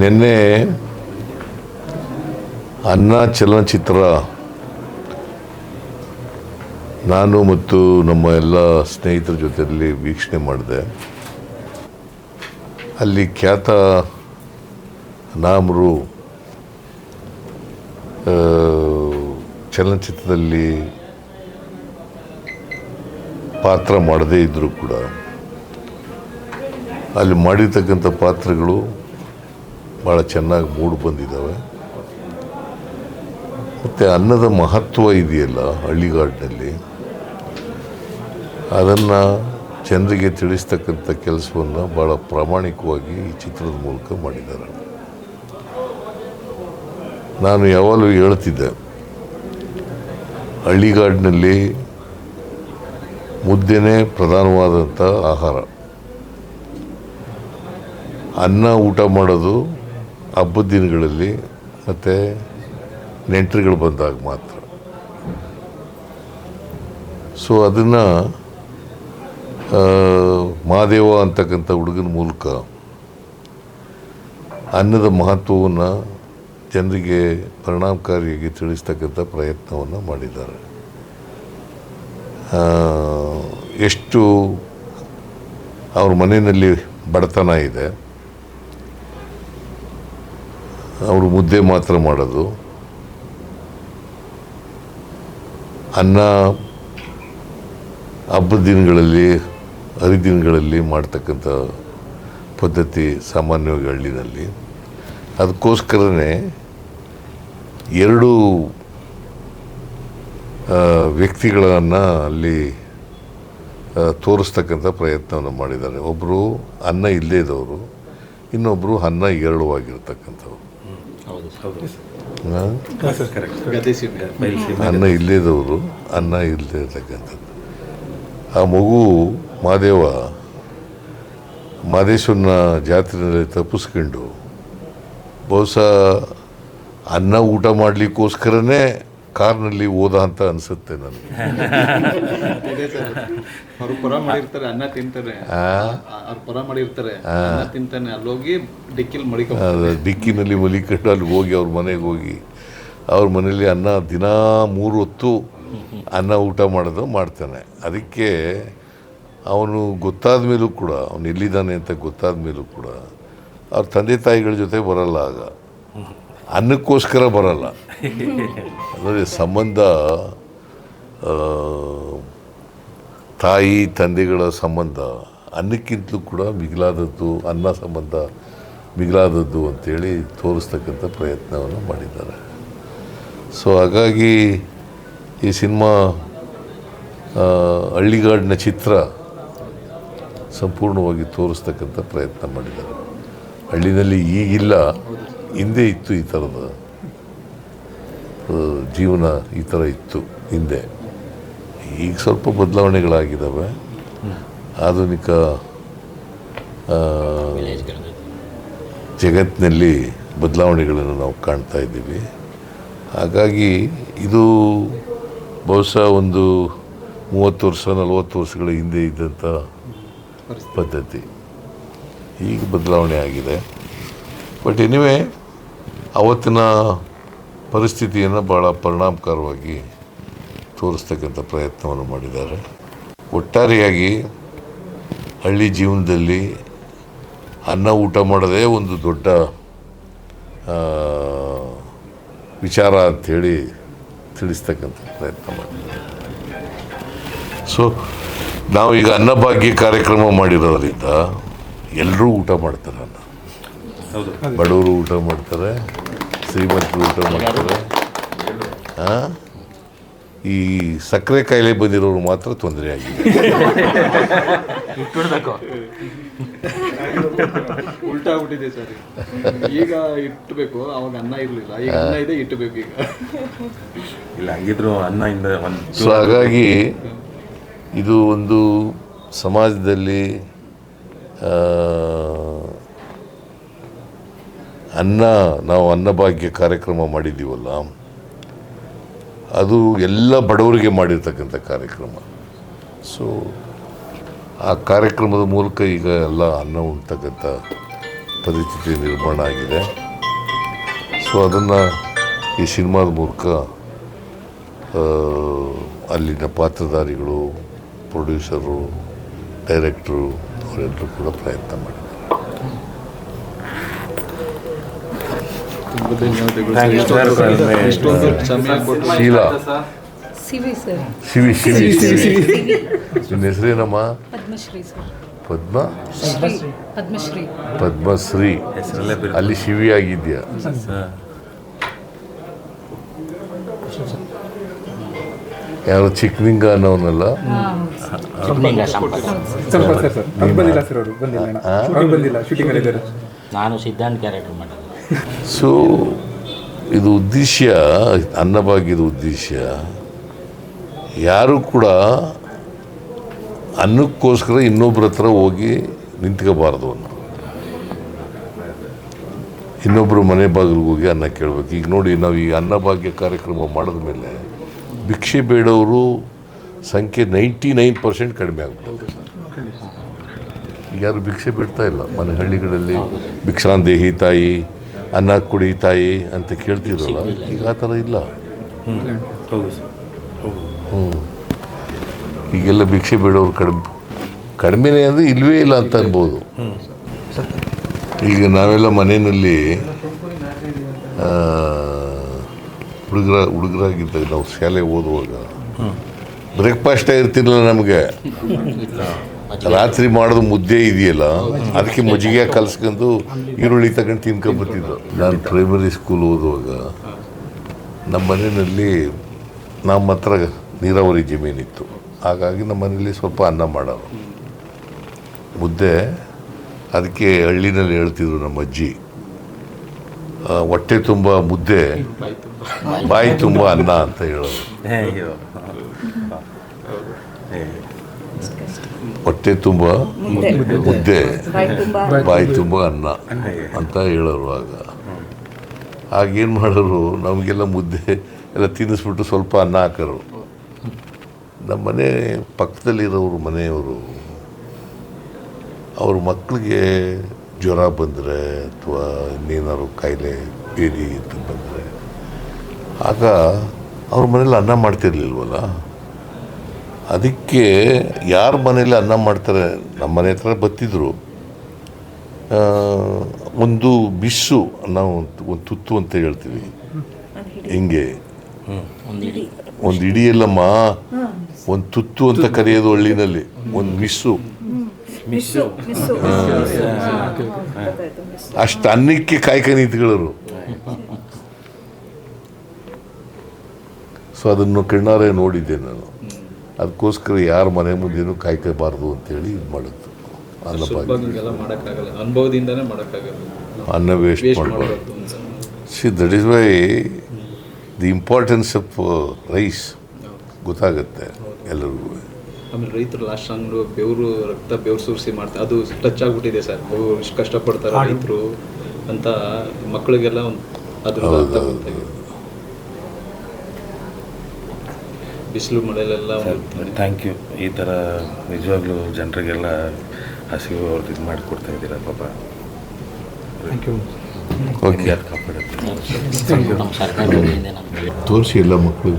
ನಿನ್ನೆ ಅನ್ನ ಚಲನಚಿತ್ರ ನಾನು ಮತ್ತು ನಮ್ಮ ಎಲ್ಲ ಸ್ನೇಹಿತರ ಜೊತೆಯಲ್ಲಿ ವೀಕ್ಷಣೆ ಮಾಡಿದೆ. ಅಲ್ಲಿ ಖ್ಯಾತ ನಾಮರು ಚಲನಚಿತ್ರದಲ್ಲಿ ಪಾತ್ರ ಮಾಡದೇ ಇದ್ದರೂ ಕೂಡ ಅಲ್ಲಿ ಮಾಡಿರ್ತಕ್ಕಂಥ ಪಾತ್ರಗಳು ಭಾಳ ಚೆನ್ನಾಗಿ ಮೂಡಿ ಬಂದಿದ್ದಾವೆ ಮತ್ತು ಅನ್ನದ ಮಹತ್ವ ಇದೆಯಲ್ಲ ಹಳ್ಳಿಗಾಡಿನಲ್ಲಿ ಅದನ್ನು ಜನರಿಗೆ ತಿಳಿಸ್ತಕ್ಕಂಥ ಕೆಲಸವನ್ನು ಭಾಳ ಪ್ರಾಮಾಣಿಕವಾಗಿ ಈ ಚಿತ್ರದ ಮೂಲಕ ಮಾಡಿದ್ದಾರೆ. ನಾನು ಯಾವಾಗಲೂ ಹೇಳ್ತಿದ್ದೆ ಹಳ್ಳಿಗಾಡಿನಲ್ಲಿ ಮುದ್ದೆನೇ ಪ್ರಧಾನವಾದಂಥ ಆಹಾರ. ಅನ್ನ ಊಟ ಮಾಡೋದು ಹಬ್ಬದ ದಿನಗಳಲ್ಲಿ ಮತ್ತು ನೆಂಟರುಗಳು ಬಂದಾಗ ಮಾತ್ರ. ಸೊ ಅದನ್ನು ಮಹಾದೇವ ಅಂತಕ್ಕಂಥ ಹುಡುಗನ ಮೂಲಕ ಅನ್ನದ ಮಹತ್ವವನ್ನು ಜನರಿಗೆ ಪರಿಣಾಮಕಾರಿಯಾಗಿ ತಿಳಿಸ್ತಕ್ಕಂಥ ಪ್ರಯತ್ನವನ್ನು ಮಾಡಿದ್ದಾರೆ. ಎಷ್ಟು ಅವ್ರ ಮನೆಯಲ್ಲಿ ಬಡತನ ಇದೆ ಅವರು ಮುದ್ದೆ ಮಾತ್ರ ಮಾಡೋದು. ಅನ್ನ ಹಬ್ಬದ ದಿನಗಳಲ್ಲಿ ಹರಿದಿನಗಳಲ್ಲಿ ಮಾಡ್ತಕ್ಕಂಥ ಪದ್ಧತಿ ಸಾಮಾನ್ಯವಾಗಿ ಹಳ್ಳಿನಲ್ಲಿ. ಅದಕ್ಕೋಸ್ಕರನೇ ಎರಡು ವ್ಯಕ್ತಿಗಳನ್ನು ಅಲ್ಲಿ ತೋರಿಸ್ತಕ್ಕಂಥ ಪ್ರಯತ್ನವನ್ನು ಮಾಡಿದ್ದಾರೆ. ಒಬ್ಬರು ಅನ್ನ ಇಲ್ಲದೇ ಇದ್ದವರು ಇನ್ನೊಬ್ಬರು ಅನ್ನ ಏರಳವಾಗಿರ್ತಕ್ಕಂಥವ್ರು ಹೌದು ಅನ್ನ ಇಲ್ಲದವರು, ಅನ್ನ ಇಲ್ಲದೆ ಇರ್ತಕ್ಕಂಥದ್ದು. ಆ ಮಗು ಮಾದೇವ ಮಾದೇಶ್ವರನ ಜಾತ್ರೆಯಲ್ಲಿ ತಪ್ಪಿಸ್ಕೊಂಡು ಬಹುಶಃ ಅನ್ನ ಊಟ ಮಾಡಲಿಕ್ಕೋಸ್ಕರನೇ ಕಾರ್ನಲ್ಲಿ ಓದ ಅಂತ ಅನಿಸುತ್ತೆ ನನಗೆ. ಅವರು ಪರ ಮಾಡಿರ್ತಾರೆ ಅನ್ನ ತಿಂತಾರೆ. ಅವ್ರು ಪರ ಮಾಡಿರ್ತಾರೆ ಅನ್ನ ತಿಂತಾನೆ. ಅಲ್ಲೋಗಿ ಡಿಕ್ಕಿಲಿ ಅದು ಡಿಕ್ಕಿನಲ್ಲಿ ಮಲಿಕೊಂಡು ಅಲ್ಲಿ ಹೋಗಿ ಅವ್ರ ಮನೆಗೆ ಹೋಗಿ ಅವ್ರ ಮನೇಲಿ ಅನ್ನ ದಿನಾ ಮೂರು ಹೊತ್ತು ಅನ್ನ ಊಟ ಮಾಡೋದು ಮಾಡ್ತಾನೆ. ಅದಕ್ಕೆ ಅವನು ಗೊತ್ತಾದ ಮೇಲೂ ಕೂಡ ಅವನು ಎಲ್ಲಿದ್ದಾನೆ ಅಂತ ಗೊತ್ತಾದ ಮೇಲೂ ಕೂಡ ಅವ್ರ ತಂದೆ ತಾಯಿಗಳ ಜೊತೆ ಬರಲ್ಲ ಆಗ. ಅನ್ನಕ್ಕೋಸ್ಕರ ಬರಲ್ಲ. ಅಂದರೆ ಸಂಬಂಧ ತಾಯಿ, ತಂದೆಗಳ ಸಂಬಂಧ, ಅನ್ನಕ್ಕಿಂತಲೂ ಕೂಡ ಮಿಗಿಲಾದದ್ದು, ಅನ್ನ ಸಂಬಂಧ ಮಿಗಿಲಾದದ್ದು ಅಂತೇಳಿ ತೋರಿಸ್ತಕ್ಕಂಥ ಪ್ರಯತ್ನವನ್ನು ಮಾಡಿದ್ದಾರೆ. ಸೊ ಹಾಗಾಗಿ ಈ ಸಿನಿಮಾ ಹಳ್ಳಿಗಾಡಿನ ಚಿತ್ರ ಸಂಪೂರ್ಣವಾಗಿ ತೋರಿಸ್ತಕ್ಕಂಥ ಪ್ರಯತ್ನ ಮಾಡಿದ್ದಾರೆ. ಹಳ್ಳಿನಲ್ಲಿ ಈಗಿಲ್ಲ. ಹಿಂದೆ ಇತ್ತು ಈ ಥರದ ಜೀವನ ಈ ಥರ ಇತ್ತು ಹಿಂದೆ. ಈಗ ಸ್ವಲ್ಪ ಬದಲಾವಣೆಗಳಾಗಿದ್ದಾವೆ ಆಧುನಿಕ ಜಗತ್ತಿನಲ್ಲಿ ಬದಲಾವಣೆಗಳನ್ನು ನಾವು ಕಾಣ್ತಾ ಇದ್ದೀವಿ. ಹಾಗಾಗಿ ಇದು ಬಹುಶಃ ಒಂದು ಮೂವತ್ತು ವರ್ಷ ನಲವತ್ತು ವರ್ಷಗಳ ಹಿಂದೆ ಇದ್ದಂಥ ಪದ್ಧತಿ. ಈಗ ಬದಲಾವಣೆ ಆಗಿದೆ. ಬಟ್ ಎನಿವೆ ಅವತ್ತಿನ ಪರಿಸ್ಥಿತಿಯನ್ನು ಭಾಳ ಪರಿಣಾಮಕಾರವಾಗಿ ತೋರಿಸ್ತಕ್ಕಂಥ ಪ್ರಯತ್ನವನ್ನು ಮಾಡಿದ್ದಾರೆ. ಒಟ್ಟಾರೆಯಾಗಿ ಹಳ್ಳಿ ಜೀವನದಲ್ಲಿ ಅನ್ನ ಊಟ ಮಾಡೋದೇ ಒಂದು ದೊಡ್ಡ ವಿಚಾರ ಅಂಥೇಳಿ ತಿಳಿಸ್ತಕ್ಕಂಥ ಪ್ರಯತ್ನ ಮಾಡಿದ್ದಾರೆ. ಸೊ ನಾವು ಈಗ ಅನ್ನಭಾಗ್ಯ ಕಾರ್ಯಕ್ರಮ ಮಾಡಿರೋದ್ರಿಂದ ಎಲ್ಲರೂ ಊಟ ಮಾಡ್ತಾರೆ ಅನ್ನ. ಬಡವರು ಊಟ ಮಾಡ್ತಾರೆ ಶ್ರೀಮಂತರು ಊಟ ಮಾಡ್ತಾರೆ ಆ? ಈ ಸಕ್ಕರೆ ಕಾಯಿಲೆ ಬಂದಿರೋರು ಮಾತ್ರ ತೊಂದರೆ ಆಗಿದೆ. ಉಲ್ಟಾ ಆಗ್ಬಿಟ್ಟಿದೆ ಸರ್. ಈಗ ಇಟ್ಬೇಕು ಅವಾಗ ಅನ್ನ ಇರಲಿಲ್ಲ. ಈಗ ಅನ್ನ ಇದೆ ಇಟ್ಟಬೇಕು ಈಗ. ಇಲ್ಲ ಹಂಗಿದ್ರು ಅನ್ನ ಇಂದ ಒಂದು ಸೊ ಹಾಗಾಗಿ ಇದು ಒಂದು ಸಮಾಜದಲ್ಲಿ ಆ, ಅನ್ನ, ನಾವು ಅನ್ನಭಾಗ್ಯ ಕಾರ್ಯಕ್ರಮ ಮಾಡಿದ್ದೀವಲ್ಲ, ಅದು ಎಲ್ಲ ಬಡವರಿಗೆ ಮಾಡಿರ್ತಕ್ಕಂಥ ಕಾರ್ಯಕ್ರಮ. ಸೊ ಆ ಕಾರ್ಯಕ್ರಮದ ಮೂಲಕ ಈಗ ಎಲ್ಲ ಅನ್ನ ಉಣ್ತಕ್ಕಂಥ ಪರಿಸ್ಥಿತಿ ನಿರ್ಮಾಣ ಆಗಿದೆ. ಸೊ ಅದನ್ನು ಈ ಸಿನಿಮಾದ ಮೂಲಕ ಅಲ್ಲಿನ ಪಾತ್ರಧಾರಿಗಳು ಪ್ರೊಡ್ಯೂಸರು ಡೈರೆಕ್ಟ್ರು ಅವರೆಲ್ಲರೂ ಕೂಡ ಪ್ರಯತ್ನ ಮಾಡಿದ್ದಾರೆ. ಇಷ್ಟೊಂದು- ಸಮಯ ಕೊಟ್ಟು ಶೀಲಾ. ಸಿವಿ ಸರ್. ಶಿವಿ ಶಿವಿ ಶಿವಿ ನಿನ್ನ ಹೆಸರೇನಮ್ಮ? ಪದ್ಮಶ್ರೀ ಸರ್ ಪದ್ಮ? ಶ್ರೀ ಪದ್ಮಶ್ರೀ. ಪದ್ಮಶ್ರೀ. ಹೆಸರಲ್ಲೇ ಬಿರು ಅಲ್ಲಿ ಶಿವಿ ಆಗಿದ್ಯಾ ಯಾರು ಚಿಕ್ಕನಿಂಗ ಅನ್ನೋನಲ್ಲ? ಸ್ವಲ್ಪ ಸರ್ ಸರ್. ಬಂದಿಲ್ಲ ಸರ್ ಅವರು. ಬಂದಿಲ್ಲ ಅಣ್ಣ. ಬಂದಿಲ್ಲ. ಶೂಟಿಂಗ್ ಅಲ್ಲಿ ಇದ್ದಾರೆ. ನಾನು ಸಿದ್ಧಾಂತ ಕ್ಯಾರೆಕ್ಟರ್ ಮಾಡಿದ್ದು. ಸೊ ಇದು ಉದ್ದೇಶ ಅನ್ನಭಾಗ್ಯದ ಉದ್ದೇಶ ಯಾರು ಕೂಡ ಅನ್ನಕ್ಕೋಸ್ಕರ ಇನ್ನೊಬ್ಬರ ಹತ್ರ ಹೋಗಿ ನಿಂತ್ಕೋಬಾರ್ದು ಅನ್ನ ಇನ್ನೊಬ್ಬರು ಮನೆ ಬಾಗಿಲಿಗೆ ಹೋಗಿ ಅನ್ನ ಕೇಳಬೇಕು. ಈಗ ನೋಡಿ, ನಾವು ಈ ಅನ್ನಭಾಗ್ಯ ಕಾರ್ಯಕ್ರಮ ಮಾಡಿದ ಮೇಲೆ ಭಿಕ್ಷೆ ಬೇಡವರು ಸಂಖ್ಯೆ ನೈಂಟಿ ನೈನ್ ಪರ್ಸೆಂಟ್ ಕಡಿಮೆ ಆಗ್ಬಿಟ್ಟಿದೆ ಈಗ ಯಾರು ಭಿಕ್ಷೆ ಬಿಡ್ತಾ ಇಲ್ಲ. ಮನೆ ಹಳ್ಳಿಗಳಲ್ಲಿ ಭಿಕ್ಷಾಂದೇಹಿ ತಾಯಿ ಅನ್ನ ಕುಡಿ ತಾಯಿ ಅಂತ ಕೇಳ್ತಿದ್ರಲ್ಲ? ಈಗ ಆ ಥರ ಇಲ್ಲ. ಹೌದು ಸರ್. ಈಗೆಲ್ಲ ಭಿಕ್ಷೆ ಬೇಡೋರು ಕಡಿಮೆ ಕಡಿಮೆನೇ ಅಂದರೆ ಇಲ್ವೇ ಇಲ್ಲ ಅಂತ ಅನ್ಬೋದು. ಈಗ ನಾವೆಲ್ಲ ಮನೆಯಲ್ಲಿ ಹುಡುಗರ ಹುಡುಗರಾಗಿದ್ದಾಗ ನಾವು ಶಾಲೆಗೆ ಓದುವಾಗ ಬ್ರೇಕ್ಫಾಸ್ಟೇ ಇರ್ತಿಲ್ಲ ನಮಗೆ. ರಾತ್ರಿ ಮಾಡೋದು ಮುದ್ದೆ ಇದೆಯಲ್ಲ ಅದಕ್ಕೆ ಮಜ್ಜಿಗೆ ಕಲ್ಸ್ಕೊಂಡು ಈರುಳ್ಳಿ ತಗೊಂಡು ತಿನ್ಕೊಂಬತ್ತಿದ್ದು ನಾನು ಪ್ರೈಮರಿ ಸ್ಕೂಲ್ ಓದುವಾಗ ನಮ್ಮ ಮನೆಯಲ್ಲಿ ನಮ್ಮ ಹತ್ರ ನೀರಾವರಿ ಜಮೀನಿತ್ತು ಹಾಗಾಗಿ ನಮ್ಮ ಮನೇಲಿ ಸ್ವಲ್ಪ ಅನ್ನ ಮಾಡೋರು. ಮುದ್ದೆ ಅದಕ್ಕೆ ಹಳ್ಳಿನಲ್ಲಿ ಹೇಳ್ತಿದ್ರು ನಮ್ಮ ಅಜ್ಜಿ ಹೊಟ್ಟೆ ತುಂಬ ಮುದ್ದೆ ಬಾಯಿ ತುಂಬ ಅನ್ನ ಅಂತ ಹೇಳೋದು ಹೊಟ್ಟೆ ತುಂಬ ಮುದ್ದೆ. ಬಾಯಿ ತುಂಬ ಅನ್ನ. ಅಂತ ಹೇಳೋರು ಆಗ. ಆಗೇನು ಮಾಡೋರು? ನಮಗೆಲ್ಲ ಮುದ್ದೆ ಎಲ್ಲ ತಿನ್ನಿಸ್ಬಿಟ್ಟು ಸ್ವಲ್ಪ ಅನ್ನ ಹಾಕೋರು. ನಮ್ಮ ಮನೆ ಪಕ್ಕದಲ್ಲಿರೋರು ಮನೆಯವರು ಅವ್ರ ಮಕ್ಕಳಿಗೆ ಜ್ವರ ಬಂದರೆ ಅಥವಾ ಇನ್ನೇನಾದ್ರು ಕಾಯಿಲೆ ಬೇರೆ ಅಂತ ಬಂದರೆ ಆಗ ಅವ್ರ ಮನೇಲಿ ಅನ್ನ ಮಾಡ್ತಿರ್ಲಿಲ್ವಲ್ಲ? ಅದಕ್ಕೆ ಯಾರ ಮನೇಲಿ ಅನ್ನ ಮಾಡ್ತಾರೆ? ನಮ್ಮ ಮನೆ ಹತ್ರ ಬತ್ತಿದ್ರು ಒಂದು ಬಿಸ್ಸು ನಾವು ಒಂದು ತುತ್ತು ಅಂತ ಹೇಳ್ತೀವಿ. ಹಿಂಗೆ? ಒಂದು ಇಡೀ ಒಂದು ಇಡಿಯಲ್ಲಮ್ಮ. ಒಂದು ತುತ್ತು ಅಂತ ಕರೆಯೋದು ಹಳ್ಳಿನಲ್ಲಿ. ಒಂದು ಮಿಸ್ಸು. ಅಷ್ಟು ಅನ್ನಕ್ಕೆ ಕಾಯ್ಕ ನಿಂತ್ಕೊಳ್ಳೋರು ಸೊ ಅದನ್ನು ಕಣ್ಣಾರೆ ನೋಡಿದ್ದೆ ನಾನು. ಅದಕ್ಕೋಸ್ಕರ ಯಾರ ಮನೆ ಮುಂದೆ ಕಾಯ್ಕೋಬಾರ್ದು ಅಂತೇಳಿ ಇದು ಮಾಡುತ್ತೆ. ಅನ್ನ ಅನ್ನ ವೇಸ್ಟ್ ಮಾಡಬಾರ್ದು see that is why the importance of rice ಗೊತ್ತಾಗುತ್ತೆ ಎಲ್ಲರಿಗೂ. ಆಮೇಲೆ ರೈತರು ಲಾಸ್ಟ್ ಅಂಗರು ಬೆವರು ರಕ್ತ ಬೆವರು ಸುರಿಸಿ ಮಾಡ್ತಾರೆ ಅದು ಟಚ್ ಆಗ್ಬಿಟ್ಟಿದೆ ಸರ್. ಅವ್ರು ಇಷ್ಟು ಕಷ್ಟಪಡ್ತಾರೆ ರೈತರು ಅಂತ ಮಕ್ಕಳಿಗೆಲ್ಲ ಒಂದು ಅದ್ರ ಬಿಸಿಲು ಮಳೆಲೆಲ್ಲ ಒಂದು ಥ್ಯಾಂಕ್ ಯು ಈ ಥರ ನಿಜವಾಗ್ಲೂ ಜನರಿಗೆಲ್ಲ ಹಸಿವು ಅವ್ರದ್ದು ಇದು ಮಾಡಿಕೊಡ್ತಾ ಇದ್ದೀರಾ ಪಾಪ. ಥ್ಯಾಂಕ್ ಯು ಓಕೆ ಕಾಪಾಡುತ್ತೆ ತೋರಿಸಿ ಎಲ್ಲ ಮಕ್ಕಳು.